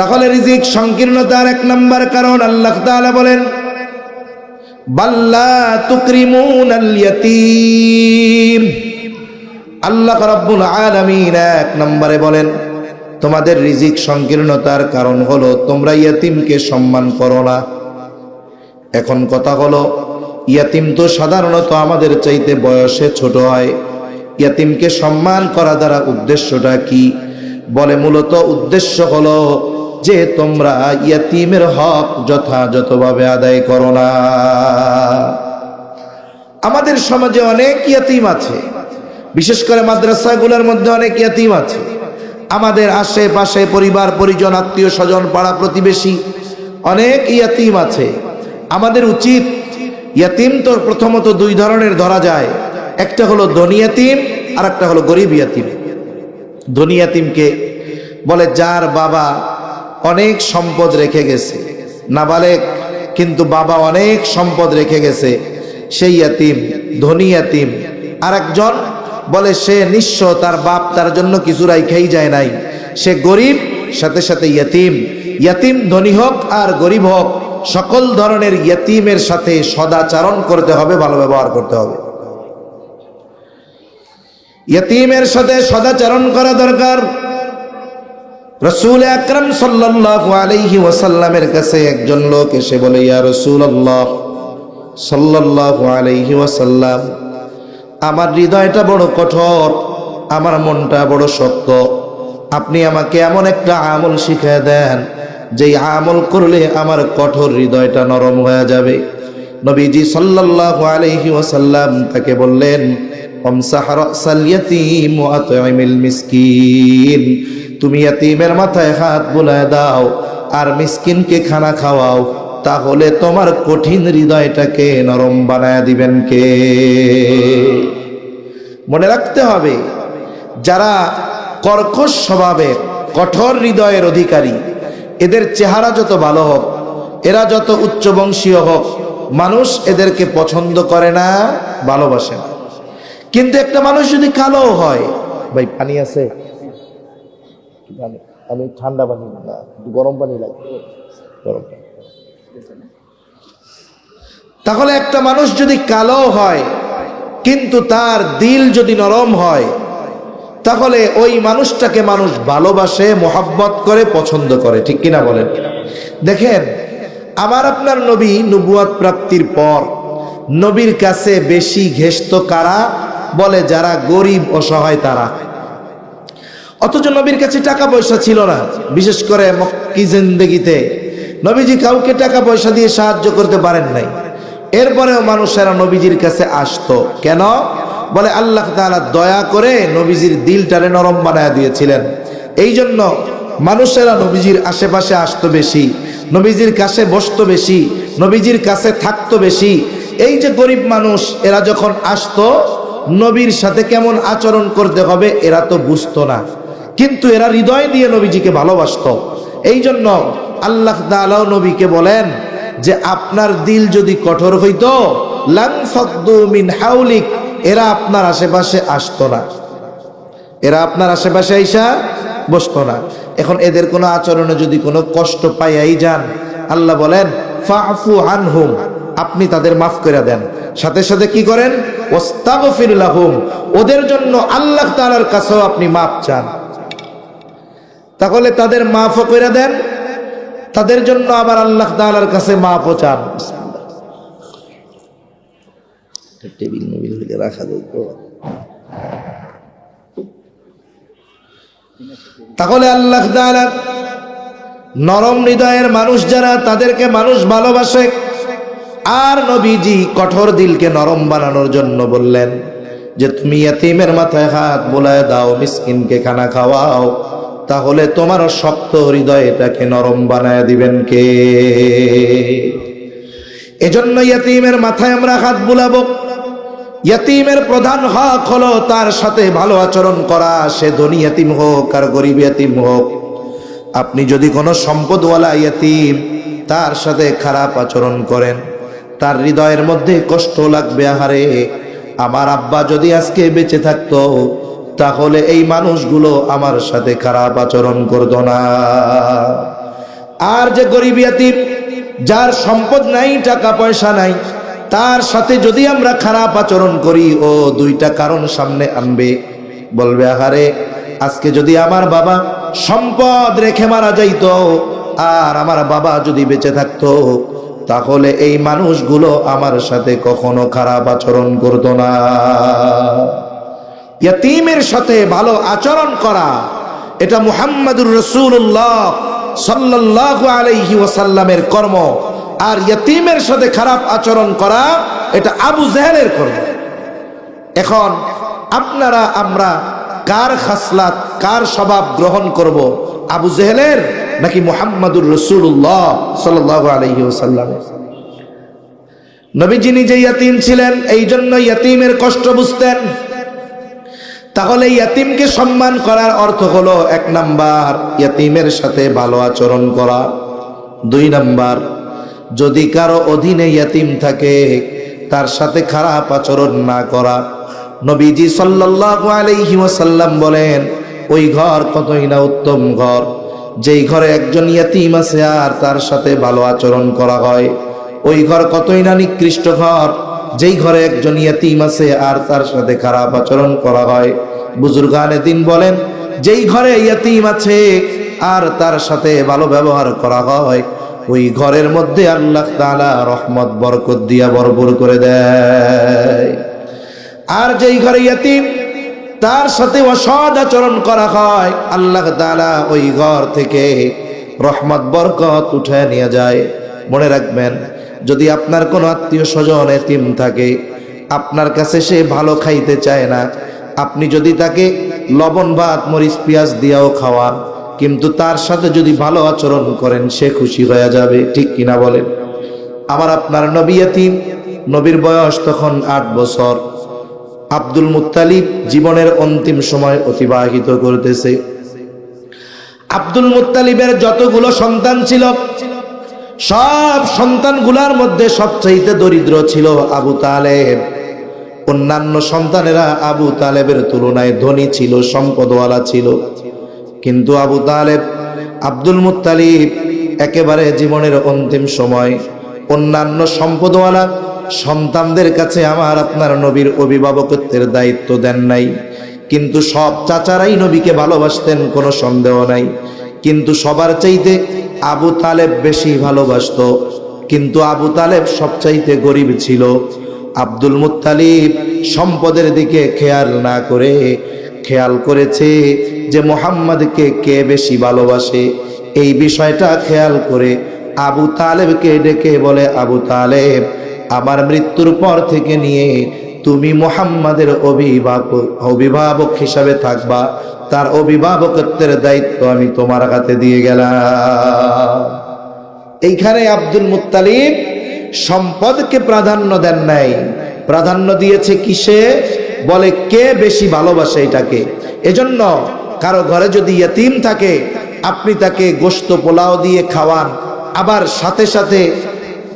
তাহলে রিজিক সংকীর্ণতার এক নম্বর কারণ আল্লাহ তাআলা বলেন বাল্লা তুকরিমুন আল আল্লাহ রাব্বুল আলামিন এক নম্বরে বলেন, তোমাদের রিজিক সংকীর্ণতার কারণ হলো তোমরা ইয়াতিমকে সম্মান করো না। এখন কথা হলো, ইয়াতিম তো সাধারণত আমাদের চাইতে বয়সে ছোট হয়। ইয়াতিমকে সম্মান করা দ্বারা উদ্দেশ্যটা কি? বলে মূলত উদ্দেশ্য হলো যে তোমরা ইয়াতিমের হক যথাযথভাবে আদায় করো না। আমাদের সমাজে অনেক ইয়াতিম আছে। বিশেষ করে মাদ্রাসাগুলোর মধ্যে অনেক ইয়াতিম আছে। আমাদের আশেপাশে পরিবার, পরিজন আত্মীয় স্বজন পাড়া প্রতিবেশী অনেক ইয়াতিম আছে। আমাদের উচিত ইয়াতিম তো প্রথমত দুই ধরনের ধরা যায়। একটা হলো ধনী ইয়াতিম আর একটা হলো গরিব ইয়াতিম। ধনী ইয়াতিমকে বলে, যার বাবা অনেক সম্পদ রেখে গেছে। নাবালেক, কিন্তু বাবা অনেক সম্পদ রেখে গেছে। সেই ইয়াতিম, ধনী ইয়াতিম। আর একজন বলে, সে নিঃস্ব তার বাপ তার জন্য কিছু রাইখাই যায় নাই। সে গরিব, সাথে সাথে ইয়াতিম। ইয়াতিম ধনী হোক আর গরিব হোক, সকল ধরনের ইয়াতিমের সাথে সদাচারণ করতে হবে, ভালো ব্যবহার করতে হবে। ইয়াতিমের সাথে সদাচারণ করা দরকার। রসুল আকরম সাল্লাল্লাহু আলাইহি ওয়াসাল্লামের কাছে একজন লোক এসে বলে, ইয়া রসুল্লাহ সাল্লাল্লাহু আলাইহি ওয়াসাল্লাম, আমার হৃদয়টা বড় কঠোর, আমার মনটা বড় শক্ত। আপনি আমাকে এমন একটা আমল শিখিয়ে দেন, যেই আমল করলে আমার কঠোর হৃদয়টা নরম হয়ে যাবে। নবীজি সাল্লাল্লাহু আলাইহি ওয়াসাল্লাম তাকে বললেন রাসাল মিসকিন। তুমি ইয়াতীমের মাথায় হাত বুলায় দাও আর মিসকিনকে খানা খাওয়াও, তাহলে তোমার কঠিন হৃদয়টাকে নরম বানায় দিবেন কে? মনে রাখতে হবে, যারা কর্কশ স্বভাবের কঠোর হৃদয়ের অধিকারী, এদের চেহারা যত ভালো হোক, এরা যত উচ্চবংশীয় হোক, মানুষ এদেরকে পছন্দ করে না, ভালোবাসে না। কিন্তু একটা মানুষ যদি কালো হয়, ভাই, পানি আছে? আমি ঠান্ডা পানি না গরম পানি লাগবে গরম পানি। তাহলে একটা মানুষ যদি কালো হয়, কিন্তু তার দিল যদি নরম হয়, তাহলে ওই মানুষটাকে মানুষ ভালোবাসে, মোহাব্বত করে, পছন্দ করে, ঠিক কিনা বলেন? দেখেন, আমার আপনার নবী নবুয়াত প্রাপ্তির পর নবীর কাছে বেশি ঘেষ্ট কারা? বলে, যারা গরিব, অসহায় তারা। অথচ নবীর কাছে টাকা পয়সা ছিল না। বিশেষ করে মক্কি জিন্দেগিতে। নবীজি কাউকে টাকা পয়সা দিয়ে সাহায্য করতে পারেন নাই। এরপরেও মানুষেরা নবীজির কাছে আসতো। কেন? বলে আল্লাহ তাআলা দয়া করে নবীজির দিলটারে নরম বানায় দিয়েছিলেন। এই জন্য মানুষেরা নবীজির আশেপাশে আসতো বেশি, নবীজির কাছে বসতো বেশি, নবীজির কাছে থাকতো বেশি। এই যে গরিব মানুষ, এরা যখন আসতো, নবীর সাথে কেমন আচরণ করতে হবে, এরা তো বুঝতো না। কিন্তু এরা হৃদয় দিয়ে নবীজিকে ভালোবাসতো। এই জন্য আল্লাহ তাআলাও নবীকে বলেন যে, আপনার দিল যদি কঠোর হইতো মিন হাউলিক এরা আপনার আশেপাশে আসতো না। এরা আপনার আশেপাশে আইসা বসতো না। এখন এদের কোনো আচরণে যদি কোনো কষ্ট পাইয়াই যান, আল্লাহ বলেন ফাফু আনহুম, আপনি তাদের মাফ করে দেন। সাথে সাথে কি করেন? ওস্তাগফির ওদের জন্য আল্লাহ তাআলার কাছেও আপনি মাফ চান। তাহলে তাদের মাফও করে দেন। তাদের জন্য আবার আল্লাহ তাআলার কাছে মাফও চান। টেবিল মেবিল হইলে রাখা তাহলে আল্লাহ নরম হৃদয়ের মানুষ যারা তাদেরকে মানুষ ভালোবাসে। আর নবীজি কঠোর দিলকে নরম বানানোর জন্য বললেন যে তুমি ইয়াতিমের মাথায় হাত বোলায় দাও মিসকিনকে খানা খাওয়াও। তাহলে তোমার শক্ত হৃদয়টাকে নরম বানায় দিবেন কে? এজন্য ইয়াতিমের মাথায় আমরা হাত বুলাবো। ইয়াতিমের প্রধান হক হলো তার সাথে ভালো আচরণ করা। সে ধনী ইয়াতিম হোক আর গরিব ইয়াতিম হোক। আপনি যদি কোনো সম্পদওয়ালা ইয়াতিম তার সাথে খারাপ আচরণ করেন, তার হৃদয়ের মধ্যে কষ্ট লাগবে, আহারে। আমার আব্বা যদি আজকে বেঁচে থাকতো তাহলে এই মানুষগুলো আমার সাথে খারাপ আচরণ করতো না। আর যে গরিব যার সম্পদ নাই, টাকা পয়সা নাই, তার সাথে যদি আমরা খারাপ আচরণ করি, ও দুইটা কারণ সামনে আনবে। বলবে, আহারে, আজকে যদি আমার বাবা সম্পদ রেখে মারা যাইত, আর আমার বাবা যদি বেঁচে থাকতো, তাহলে এই মানুষগুলো আমার সাথে কখনো খারাপ আচরণ করতো না। ইয়াতিমের সাথে ভালো আচরণ করা। এটা মুহাম্মাদুর রসুল্লাহ সাল্লাল্লাহু আলাইহি ওয়াসাল্লামের কর্ম। আর ইয়াতিমের সাথে খারাপ আচরণ করা, এটা আবু জেহেলের কর্ম। এখন আপনারা, আমরা কার খাসলাত, কার স্বভাব গ্রহণ করব, আবু জেহেলের নাকি মুহাম্মাদুর রসুল্লাহ সাল্লাল্লাহু আলাইহি ওয়াসাল্লামের? নবীজি নিজে ইয়াতিম ছিলেন এই জন্য ইয়াতিমের কষ্ট বুঝতেন। তাহলে ইয়াতিমকে সম্মান করার অর্থ হলো এক নাম্বার ইয়াতিমের সাথে ভালো আচরণ করা। দুই নাম্বার, যদি কারও অধীনে ইয়াতিম থাকে, তার সাথে খারাপ আচরণ না করা। নবীজি সাল্লাল্লাহু আলাইহি ওয়াসাল্লাম বলেন, ওই ঘর কতই না উত্তম ঘর। যেই ঘরে একজন ইয়াতিম আছে আর তার সাথে ভালো আচরণ করা হয়, ওই ঘর কতই না নিকৃষ্ট ঘর। যেই ঘরে একজন ইয়াতিম আছে আর তার সাথে খারাপ আচরণ করা হয়, বুজুর্গানে দিন বলেন, যেই ঘরে ইয়াতিম আছে আর তার সাথে ভালো ব্যবহার করা হয়, ওই ঘরের মধ্যে আল্লাহ তাআলা রহমত, বরকত দিয়া বরবর করে দেয়। আর যেই ঘরে ইয়াতিম তার সাথে অসৎ আচরণ করা হয়, আল্লাহ তাআলা ওই ঘর থেকে রহমত, বরকত উঠে নিয়ে যায়। মনে রাখবেন যদি আপনার কোনো আত্মীয় স্বজন এতিম থাকে, আপনার কাছে সে ভালো খাইতে চায় না, আপনি যদি তাকে লবণ ভাত মরিচ পেঁয়াজ দিয়াও খাওয়ান, কিন্তু তার সাথে যদি ভালো আচরণ করেন, সে খুশি হয়ে যাবে, ঠিক কিনা বলেন? আমার আপনার নবী এতিম, নবীর বয়স তখন আট বছর। আব্দুল মুত্তালিব জীবনের অন্তিম সময় অতিবাহিত করতেছে। আব্দুল মুত্তালিবের যতগুলো সন্তান ছিল সব সন্তানগুলার মধ্যে সবচাইতে দরিদ্র ছিল আবু তালেব। অন্যান্য সন্তানেরা আবু তালেবের তুলনায় ধনী ছিল, সম্পদওয়ালা ছিল। কিন্তু আবু তালেব, আব্দুল মুত্তালিব একেবারে জীবনের অন্তিম সময়। অন্যান্য সম্পদওয়ালা সন্তানদের কাছে আমার আপনার নবীর অভিভাবকত্বের দায়িত্ব দেন নাই। কিন্তু সব চাচারাই নবীকে ভালোবাসতেন, কোনো সন্দেহ নাই। কিন্তু সবার চাইতে আবু তালেব বেশি ভালোবাসত। কিন্তু আবু তালেব সবচাইতে গরিব ছিল। আব্দুল মুত্তালিব সম্পদের দিকে খেয়াল না করে খেয়াল করেছে যে মোহাম্মদকে কে বেশি ভালোবাসে। এই বিষয়টা খেয়াল করে আবু তালেবকে ডেকে বলে, আবু তালেব, আমার মৃত্যুর পর থেকে নিয়ে তুমি মোহাম্মদের অভিভাবক অভিভাবক হিসাবে থাকবা। তার অভিভাবকত্বের দায়িত্ব আমি তোমার হাতে দিয়ে গেলাম। এইখানে আব্দুল মুত্তালিব সম্পদকে প্রাধান্য দেন নাই। প্রাধান্য দিয়েছে কিসে? বলে কে বেশি ভালোবাসে এটাকে? এজন্য কারও ঘরে যদি ইয়তিম থাকে, আপনি তাকে গোস্ত পোলাও দিয়ে খাওয়ান, আবার সাথে সাথে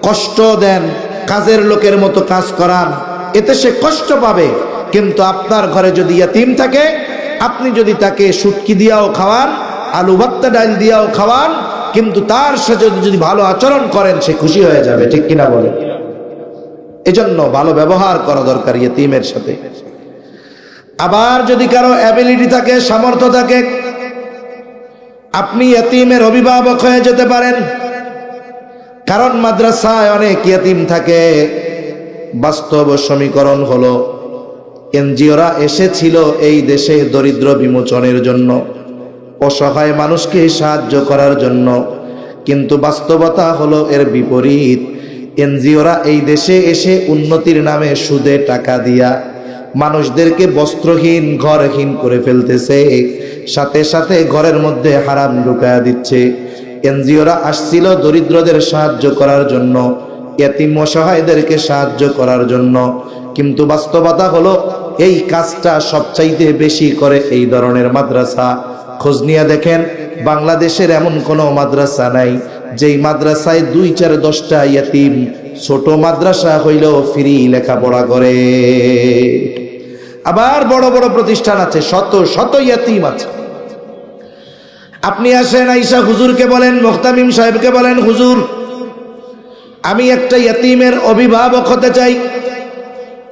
কষ্ট দেন, কাজের লোকের মতো কাজ করান, এতে সে কষ্ট পাবে। কিন্তু আপনার ঘরে যদি ইয়তিম থাকে আপনি যদি তাকে সুটকি দিয়াও খাওয়ান, আলু ভত্তা ডাল দিয়াও খাওয়ান, কিন্তু তার সাথে যদি ভালো আচরণ করেন, সে খুশি হয়ে যাবে, ঠিক কিনা বলে? এজন্য ভালো ব্যবহার করা দরকার ইয়তিমের সাথে। আবার যদি কারও অ্যাবিলিটি থাকে, সামর্থ্য থাকে, আপনি ইয়তিমের অভিভাবক হয়ে যেতে পারেন। কারণ মাদ্রাসায় অনেক ইয়তিম থাকে। বাস্তব সমীকরণ হলো এনজিওরা এসেছিল এই দেশে দরিদ্র বিমোচনের জন্য, অসহায় মানুষকে সাহায্য করার জন্য। কিন্তু বাস্তবতা হলো এর বিপরীত। এনজিওরা এই দেশে এসে উন্নতির নামে সুদে টাকা দিয়া মানুষদেরকে বস্ত্রহীন, ঘরহীন করে ফেলতেছে। সাথে সাথে ঘরের মধ্যে হারাম ঢুকায়া দিচ্ছে। এনজিওরা আসছিল দরিদ্রদের সাহায্য করার জন্য। এতিম অসহায়দেরকে সাহায্য করার জন্য। কিন্তু বাস্তবতা হলো, এই কাজটা সবচাইতে বেশি করে এই ধরনের মাদ্রাসা। খোঁজ নিয়ে দেখেন, বাংলাদেশের এমন কোনো মাদ্রাসা নাই, যেই মাদ্রাসায় দুই চার দশটা ইয়াতিম ছোট মাদ্রাসা হইলেও ফ্রি লেখাপড়া করে। আবার বড় বড় প্রতিষ্ঠান আছে, শত শত ইয়াতিম আছে। আপনি আসেন আইসা হুজুরকে বলেন, মোখতামিম সাহেবকে বলেন, হুজুর আমি একটা ইয়তিমের অভিভাবক হতে চাই।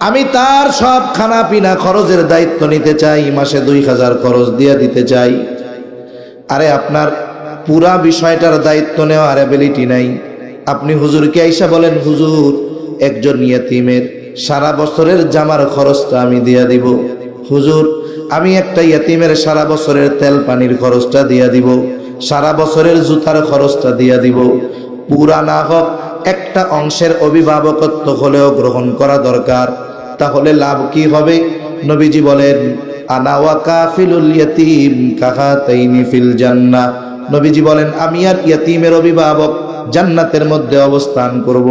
আমি তার সব খানা পিনা খরচের দায়িত্ব নিতে চাই, মাসে দুই হাজার খরচ দিয়ে দিতে চাই। আরে আপনার পুরা বিষয়টার দায়িত্ব নেওয়ার অ্যাবিলিটি নাই। আপনি হুজুরকে আইসা বলেন, হুজুর, একজন ইয়াতিমের সারা বছরের জামার খরচটা আমি দিয়া দিব। হুজুর, আমি একটা ইয়াতিমের সারা বছরের তেল পানির খরচটা দিয়া দিব। সারা বছরের জুতার খরচটা দিয়া দিব। পুরা না হোক একটা অংশের অভিভাবকত্ব হলেও গ্রহণ করা দরকার, তাহলে লাভ কি হবে? নবীজি বলেন আনা ওয়া কাফিলুল নবীজি বলেন, আমি আর অভিভাবক জান্নাতের মধ্যে অবস্থান করব।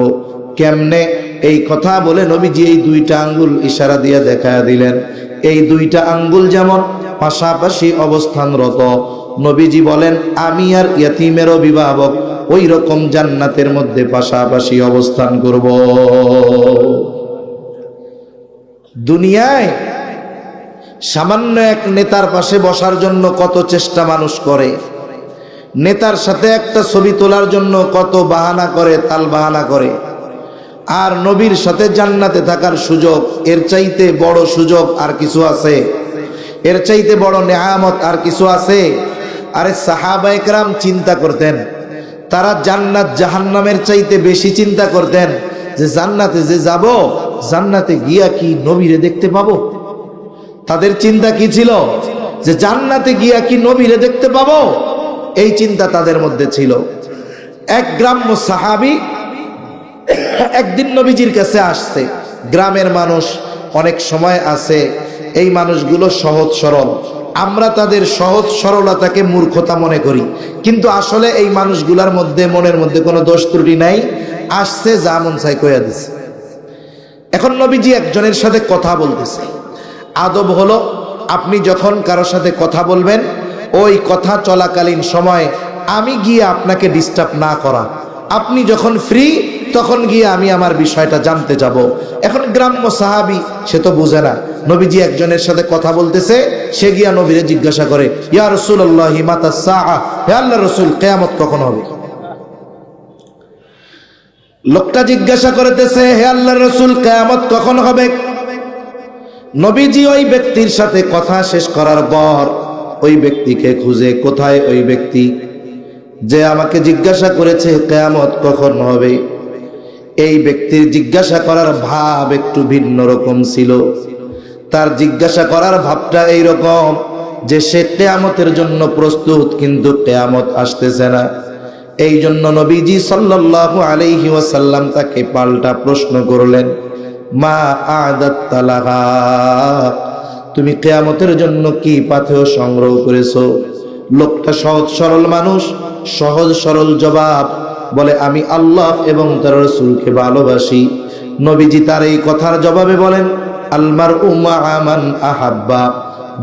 কেমনে? এই কথা বলে নবীজি এই দুইটা আঙ্গুল ইশারা দিয়ে দেখা দিলেন। এই দুইটা আঙ্গুল যেমন পাশাপাশি অবস্থানরত, নবীজি বলেন, আমি আর ইয়াতিমের অভিভাবক ওই রকম জান্নাতের মধ্যে পাশাপাশি অবস্থান করব। দুনিয়ায় সামান্য এক নেতার পাশে বসার জন্য কত চেষ্টা মানুষ করে, নেতার সাথে একটা ছবি তোলার জন্য কত বাহানা করে, তাল বাহানা করে, আর নবীর সাথে জান্নাতে থাকার সুযোগ, এর চাইতে বড় সুযোগ আর কিছু আছে, এর চাইতে বড় নেহামত আর কিছু আছে। আরে সাহাবাইকরাম চিন্তা করতেন তারা জান্নাত জাহান্নামের চাইতে বেশি চিন্তা করতেন যে জান্নাতে যে যাব, জান্নাতে গিয়া কি নবীরে দেখতে পাবো? তাদের চিন্তা কি ছিল? যে জান্নাতে গিয়া কি নবীরে দেখতে পাবো? এই চিন্তা তাদের মধ্যে ছিল। এক গ্রাম্য সাহাবি একদিন নবীজির কাছে আসছে। গ্রামের মানুষ অনেক সময় আছে, এই মানুষগুলো সহজ সরল। আমরা তাদের সহজ সরলতাকে মূর্খতা মনে করি। কিন্তু আসলে এই মানুষগুলার মধ্যে, মনের মধ্যে কোনো দোষ ত্রুটি নাই। আসছে যা মন চাই কইয়া দিছে। এখন নবীজি একজনের সাথে কথা বলতেছে। আদব হলো, আপনি যখন কারোর সাথে কথা বলবেন, ওই কথা চলাকালীন সময় আমি গিয়ে আপনাকে ডিস্টার্ব না করা। আপনি যখন ফ্রি তখন গিয়ে আমি আমার বিষয়টা জানতে যাব। এখন গ্রাম্য সাহাবি, সে তো বুঝে না। নবীজি একজনের সাথে কথা বলতেছে সে গিয়া নবীরে জিজ্ঞাসা করে, ইয়া রসুল আল্লাহ মাতা সাহা হে আল্লাহ রসুল, কেয়ামত কখন হবে? লোকটা জিজ্ঞাসা করতেছে, হে আল্লাহ রসুল, কেয়ামত কখন হবে? নবীজি ওই ব্যক্তির সাথে কথা শেষ করার পর ওই ব্যক্তিকে খুঁজে, কোথায় ওই ব্যক্তি? যে আমাকে জিজ্ঞাসা করেছে, কেয়ামত কখন হবে? এই ব্যক্তির জিজ্ঞাসা করার ভাব একটু ভিন্ন রকম ছিল। তার জিজ্ঞাসা করার ভাবটা এই রকম যে সে কেয়ামতের জন্য প্রস্তুত, কিন্তু কেয়ামত আসতেছে না। এই জন্য নবীজি সাল্লাল্লাহু আলাইহি ওয়াসাল্লাম তাকে পাল্টা প্রশ্ন করলেন, মা আদাত্তালাহা তুমি কেয়ামতের জন্য কি পাথেয় সংগ্রহ করেছ? লোকটা সহজ সরল মানুষ, সহজ সরল জবাব। বলে, আমি আল্লাহ এবং তার রসুলকে ভালোবাসি। নবীজি তার এই কথার জবাবে বলেন আলমার উমা আমান আহাব্বা।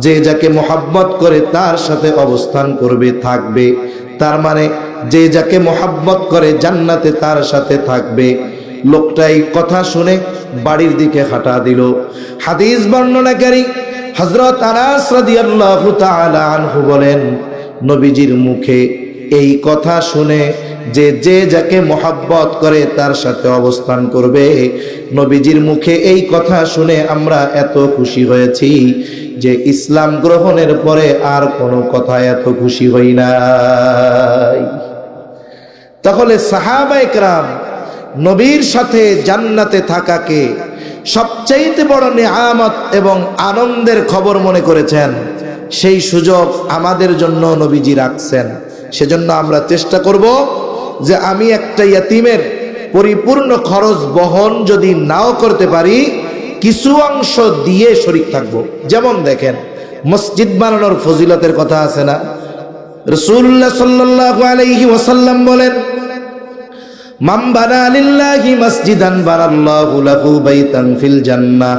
যে যাকে মোহাব্বত করে তার সাথে অবস্থান করবে, থাকবে। তার মানে যে যাকে মোহাব্বত করে জান্নাতে তার সাথে থাকবে। লোকটা এই কথা শুনে বাড়ির দিকে হাঁটা দিল। হাদিস বর্ণনাকারী হজরত আনাস বলেন, নবীজির মুখে এই কথা শুনে যে যে যাকে মোহাব্বত করে তার সাথে অবস্থান করবে। নবীজির মুখে এই কথা শুনে আমরা এত খুশি হয়েছি যে ইসলাম গ্রহণের পরে আর কোনো কথা এত খুশি হই নাই। তাহলে সাহাবাইকরাম নবীর সাথে জান্নাতে থাকাকে সবচাইতে বড় নেয়ামত এবং আনন্দের খবর মনে করেছেন। সেই সুযোগ আমাদের জন্য নবীজি রাখছেন। সেজন্য আমরা চেষ্টা করব যে আমি একটা ইয়াতিমের পরিপূর্ণ খরচ বহন যদি নাও করতে পারি, কিছু অংশ দিয়ে শরিক থাকব। যেমন দেখেন, মসজিদ বানানোর ফজিলতের কথা আছে না? রসুল্লাহ সাল্লাল্লাহু আলাইহি ওয়াসাল্লাম বলেন, মান বানা লিল্লাহি মসজিদান বানাল্লাহু লাহু বাইতান ফিল জান্নাহ।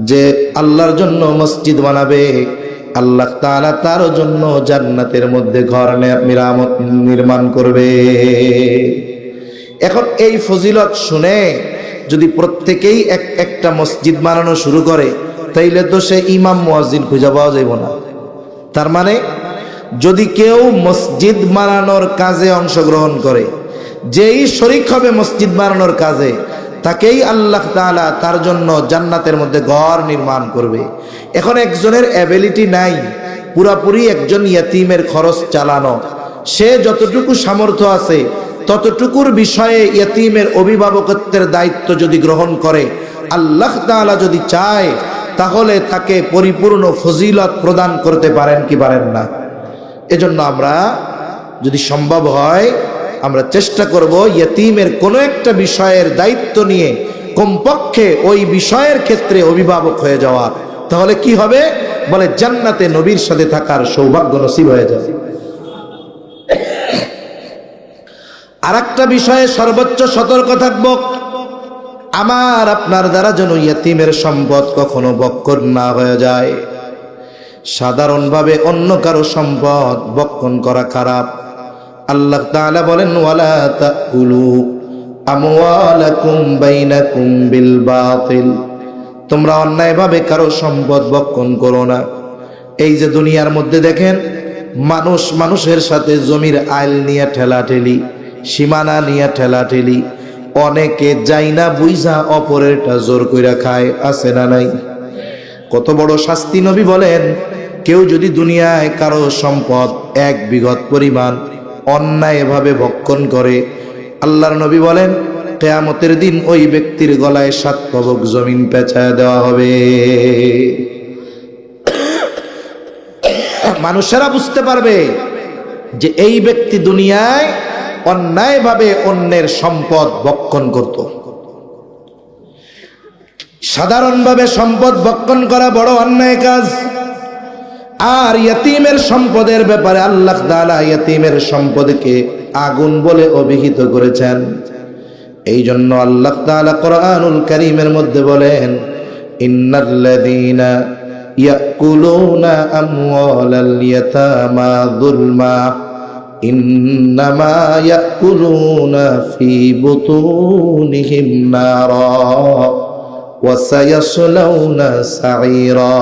যে আল্লাহর জন্য মসজিদ বানাবে আল্লাহ তাআলা তার জন্য জান্নাতের মধ্যে ঘর মেরামত নির্মাণ করবে। এখন এই ফজিলত শুনে যদি প্রত্যেকেই এক একটা মসজিদ বানানো শুরু করে, তাইলে তো সে ইমাম, মুয়াজ্জিন খুঁজে পাওয়া যাইব না। তার মানে যদি কেউ মসজিদ বানানোর কাজে অংশগ্রহণ করে, যেই শরিক হবে মসজিদ বানানোর কাজে তাকেই আল্লাহ তাআলা তার জন্য জান্নাতের মধ্যে ঘর নির্মাণ করবে। এখন একজনের অ্যাবিলিটি নাই, পুরাপুরি একজন ইয়াতিমের খরচ চালানো। সে যতটুকু সামর্থ্য আছে, ততটুকুর বিষয়ে ইয়তিমের অভিভাবকত্বের দায়িত্ব যদি গ্রহণ করে, আল্লাহ তাআলা যদি চায়, তাহলে তাকে পরিপূর্ণ ফজিলত প্রদান করতে পারেন কি পারেন না। এজন্য আমরা যদি সম্ভব হয় আমরা চেষ্টা করব ইয়তিমের কোনো একটা বিষয়ের দায়িত্ব নিয়ে কমপক্ষে ওই বিষয়ের ক্ষেত্রে অভিভাবক হয়ে যাওয়া। তাহলে কি হবে? বলে জান্নাতে নবীর সাথে থাকার সৌভাগ্য নসিব হয়ে যাবে। আর একটা বিষয়ে সর্বোচ্চ সতর্ক থাকব। আমার, আপনার দ্বারা যেন ইয়তিমের সম্পদ কখনো বক্কর না হয়ে যায়। সাধারণভাবে অন্য কারও সম্পদ বক্ষণ করা খারাপ। আল্লাহ তাআলা বলেন, ওয়ালা বাইনাকুম বিল বাতিল তোমরা অন্যায়ভাবে কারও সম্পদ বক্ষণ করো না। এই যে দুনিয়ার মধ্যে দেখেন, মানুষ মানুষের সাথে জমির আইল নিয়ে ঠেলাঠেলি, সীমানা নিয়ে ঠেলাঠেলি, অনেকে যাই না বুঝা অপরেরটা জোর কইরা খায়, আছে না নাই? কত বড় শাস্তি নবী বলেন, কেউ যদি দুনিয়ায় কারও সম্পদ এক বিঘত পরিমাণ অন্যায়ভাবে ভক্ষণ করে। আল্লাহর নবী বলেন, কেয়ামতের দিন ওই ব্যক্তির গলায় সাত কবক জমিন পেঁচায় দেওয়া হবে। মানুষেরা বুঝতে পারবে যে এই ব্যক্তি দুনিয়ায় অন্যায়ভাবে অন্যের সম্পদ ভক্ষণ করত। সাধারণভাবে সম্পদ ভক্ষণ করা বড় অন্যায় কাজ। আর ইয়তিমের সম্পদের ব্যাপারে আল্লাহ তাআলা ইয়তিমের সম্পদকে আগুন বলে অভিহিত করেছেন। এই জন্য আল্লাহ তাআলা কোরআনুল কারীমের মধ্যে বলেন, ইন্নাল্লাযীনা ইয়াকুলুনা আমওয়ালাল ইয়াতামা যুলমা, ইন্নামা ইয়াকুলুনা ফি বুতুনিহিম নারা, ওয়া সায়াসলাউনা সাঈরা।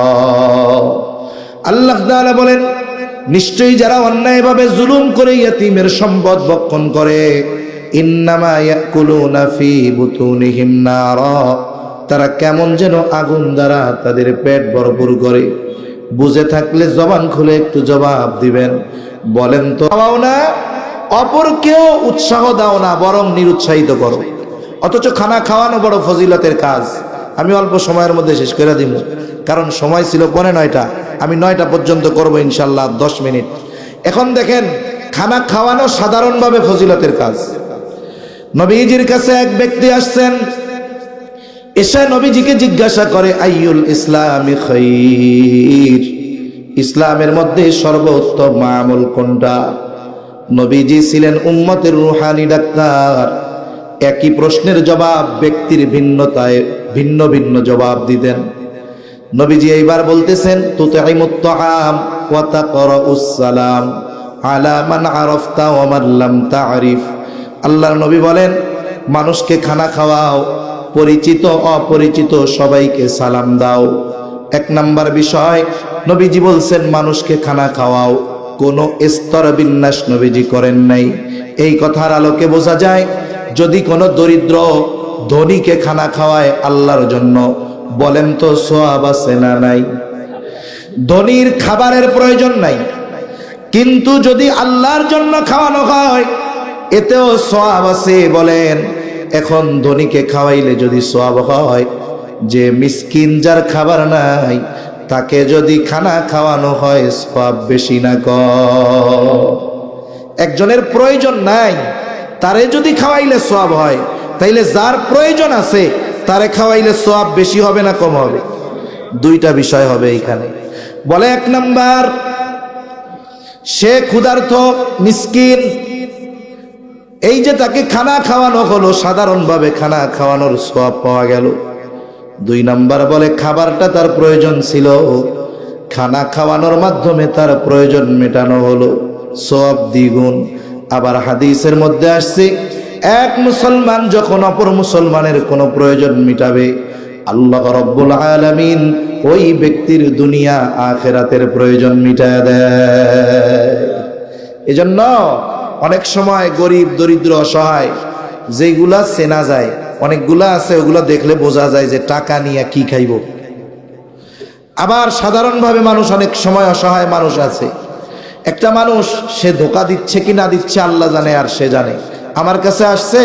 আল্লাহ তাআলা বলেন, নিশ্চয়ই যারা অন্যায়ভাবে জুলুম করে ইয়াতিমের সম্পদ ভক্ষণ করে, ইন্নামা ইয়াকুলুনা ফি বুতুনিহিম নারা। তারা কেমন যেন আগুন দ্বারা তাদের পেট ভরপুর করে। বুঝে থাকলে জবান খুলে একটু জবাব দিবেন। বলেন তো পাও না অপরকেও উৎসাহ দাও না, বরং নিরুৎসাহিত করো। অথচ খানা খাওয়ানো বড় ফজিলতের কাজ। আমি অল্প সময়ের মধ্যে শেষ করে দিব। কারণ সময় ছিল পনে নয়টা। আমি নয়টা পর্যন্ত করব ইনশাল্লাহ, দশ মিনিট। এখন দেখেন, খানা খাওয়ানো সাধারণভাবে ফজিলতের কাজ। নবীজির কাছে এক ব্যক্তি আসছেন, এসে নবীজিকে জিজ্ঞাসা করে, আইয়ুল ইসলামী খৈর? ইসলামের মধ্যে সর্বোত্তম আমল কোনটা? নবীজি ছিলেন উম্মতের রুহানি ডাক্তার। একই প্রশ্নের জবাব ব্যক্তির ভিন্নতায় ভিন্ন ভিন্ন জবাব দিতেন। নবীজি এইবার বলতেছেন তুতাইমুত আম ওয়া তাকরাউস সালাম আলা মান আরাফতা ওয়া মান লাম আল্লাহর নবী বলেন, মানুষকে খানা খাওয়াও, পরিচিত, অপরিচিত সবাইকে সালাম দাও। এক নাম্বার বিষয়, নবীজি বলছেন, মানুষকে খানা খাওয়াও, কোনো স্তর বিন্যাস নবীজি করেন নাই। এই কথার আলোকে বোঝা যায়, যদি কোনো দরিদ্র ধনীকে খানা খাওয়ায় আল্লাহর জন্য বলেন তো সোয়াব আছে না নাই? ধনীর খাবারের প্রয়োজন নাই। কিন্তু যদি আল্লাহর জন্য খাওয়ানো হয়, এতেও সোয়াব আছে বলেন। এখন ধনীকে খাওয়াইলে যদি সোয়াব হয়, যে মিসকিন যার খাবার নাই, তাকে যদি খানা খাওয়ানো হয় সব বেশি না ক। একজনের প্রয়োজন নাই, তারে যদি খাওয়াইলে সব হয়, তাইলে যার প্রয়োজন আছে তারে খাওয়াইলে সব বেশি হবে না কম হবে? দুইটা বিষয় হবে এইখানে বলে এক নাম্বার, সে ক্ষুধার্থ মিসকিন, এই যে তাকে খানা খাওয়ানো হলো, সাধারণভাবে খানা খাওয়ানোর সব পাওয়া গেল। দুই নাম্বার বলে, খাবারটা তার প্রয়োজন ছিল, খানা খাওয়ানোর মাধ্যমে তার প্রয়োজন মেটানো হলো। সব দ্বিগুণ। আবার হাদিসের মধ্যে আসছে এক মুসলমান যখন অপর মুসলমানের কোনো প্রয়োজন মিটাবে, আল্লাহ রব্বুল আলামিন ওই ব্যক্তির দুনিয়া আখেরাতের প্রয়োজন মিটায় দেয়। এজন্য অনেক সময় গরিব, দরিদ্র, অসহায়, যেগুলা চেনা যায়, অনেকগুলা আছে, ওগুলা দেখলে বোঝা যায় যে টাকা নিয়ে কি খাইব। আবার সাধারণভাবে মানুষ অনেক সময় অসহায় মানুষ আছে। একটা মানুষ সে ধোকা দিচ্ছে কি না দিচ্ছে আল্লাহ জানে আর সে জানে। আমার কাছে আসছে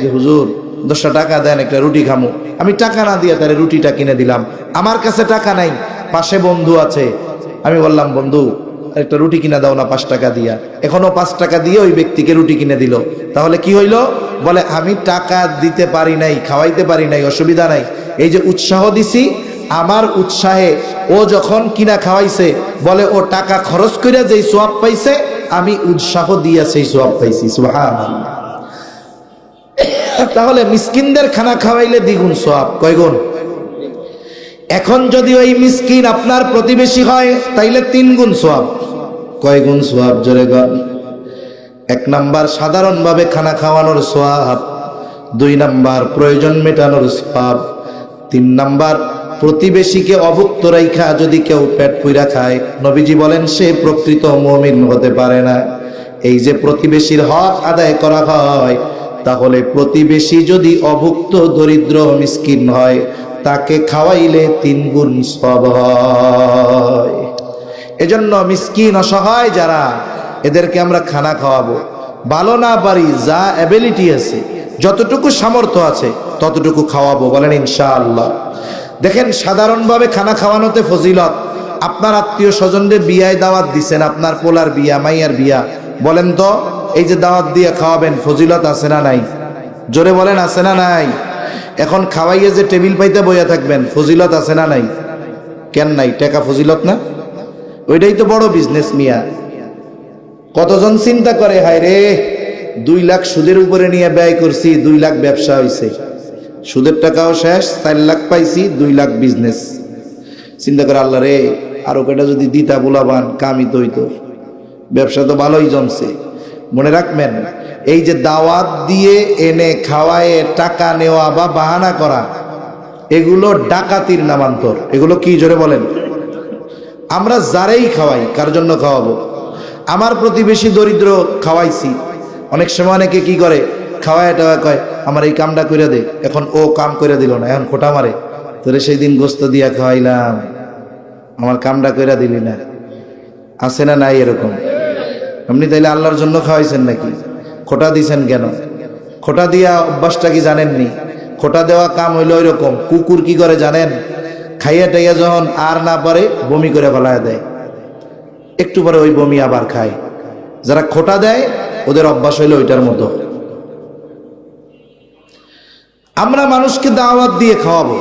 যে, হুজুর, দশটা টাকা দেন, একটা রুটি খামু। আমি টাকা না দিয়ে তারে রুটিটা কিনে দিলাম। আমার কাছে টাকা নাই, পাশে বন্ধু আছে। আমি বললাম, বন্ধু, একটা রুটি কিনে দাও না পাঁচ টাকা দিয়া। এখনও পাঁচ টাকা দিয়ে ওই ব্যক্তিকে রুটি কিনে দিল। তাহলে কি হইল? বলে, আমি টাকা দিতে পারি নাই, খাওয়াইতে পারি নাই, অসুবিধা নাই। এই যে উৎসাহ দিছি, আমার উৎসাহে ও যখন কিনা খাওয়াইছে, বলে, ও টাকা খরচ করে যেই সোয়াব পাইছে, আমি উৎসাহ দিয়া সেই সোয়াব পাইছি। সুবহানাল্লাহ। তাহলে মিসকিনদের খানা খাওয়াইলে দ্বিগুণ সোয়াব কয়গুণ? এখন যদি ওই মিসকিন আপনার প্রতিবেশী হয়, তাইলে তিন গুণ সোয়াব কয় গুণ সোয়াব জোরে গণ এক নাম্বার, সাধারণভাবে খানা খাওয়ানোর সোয়াব দুই নাম্বার, প্রয়োজন মেটানোর সোয়াব তিন নাম্বার, প্রতিবেশীকে অভুক্ত রাইখা যদি কেউ পেট পুইরা খায়, নবীজি বলেন, সে প্রকৃত মমিন হতে পারে না। এই যে প্রতিবেশীর হক আদায় করা হয় তাহলে প্রতিবেশী যদি অভুক্ত দরিদ্র মিসকিন হয়, তাকে খাওয়াইলে তিন গুণ সব এজন্য মিসকিন অসহায় যারা, এদেরকে আমরা খানা খাওয়াবো। ভালো না পারি, যা অ্যাবিলিটি আছে, যতটুকু সামর্থ্য আছে, ততটুকু খাওয়াবো, বলেন ইনশাআল্লাহ। দেখেন, সাধারণভাবে খানা খাওয়ানোতে ফজিলত। আপনার আত্মীয় স্বজনদের বিয়ায় দাওয়াত দিছেন, আপনার পোলার বিয়া, মাইয়ার বিয়া, বলেন তো? এই যে দাওয়াত দিয়ে খাওয়াবেন, ফজিলত আছে না নাই? জোরে বলেন, আছে না নাই? এখন খাওয়াইয়ে যে টেবিল পাইতে বইয়া থাকবেন, ফজিলত আছে না নাই? কেন নাই? টাকা ফজিলত না? ওইটাই তো বড় বিজনেস মিয়া। কতজন চিন্তা করে, হায় রে, দুই লাখ সুদের উপরে নিয়ে ব্যয় করছি, দুই লাখ ব্যবসা হয়েছে সুদের টাকাও শেষ, চার লাখ পাইছি, দুই লাখ বিজনেস চিন্তা করে, আল্লাহ রে, আরও কয়টা যদি দিতা বুলাবান কামি তো হইতো। ব্যবসা তো ভালোই জমছে। মনে রাখবেন, এই যে দাওয়াত দিয়ে এনে খাওয়ায় টাকা নেওয়া বা বাহানা করা, এগুলো ডাকাতির নামান্তর। এগুলো কি জোরে বলেন? আমরা যারাই খাওয়াই, কার জন্য খাওয়াবো? আমার প্রতিবেশী দরিদ্র খাওয়াইছি। অনেক সময় অনেকে কি করে? খাওয়ায় টাওয়া কয়, আমার এই কামটা করে দে। এখন ও কাম করে দিল না, এখন খোটা মারে। তোরে সেই দিন গোস্ত দিয়া খাওয়াইলাম। আমার কামটা করে দিলি না। আছে না নাই এরকম? আপনি তাইলে আল্লাহর জন্য খাওয়াইছেন নাকি? খোটা দিছেন কেন? খোটা দিয়া অভ্যাসটা কি জানেননি? খোটা দেওয়া কাম হইল ওইরকম। কুকুর কি করে জানেন? খাইয়া টাইয়া যখন আর না পারে, বমি করে ফেলায় দেয়। একটু পরে ওই বমি আবার খায়। যারা খোটা দেয়, ওদের অভ্যাস হইল ওইটার মতো। আমরা মানুষকে দাওয়াত দিয়ে খাওয়াবো।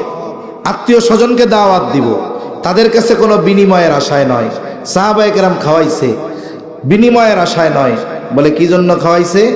আত্মীয় স্বজনকে দাওয়াত দিব। তাদের কাছে কোনো বিনিময়ের আশায় নয়। সাহাবায়ে কেরাম খাওয়াইছে। বিনিময়ের আশায় নয়। বলে কি জন্য খাওয়াইছে?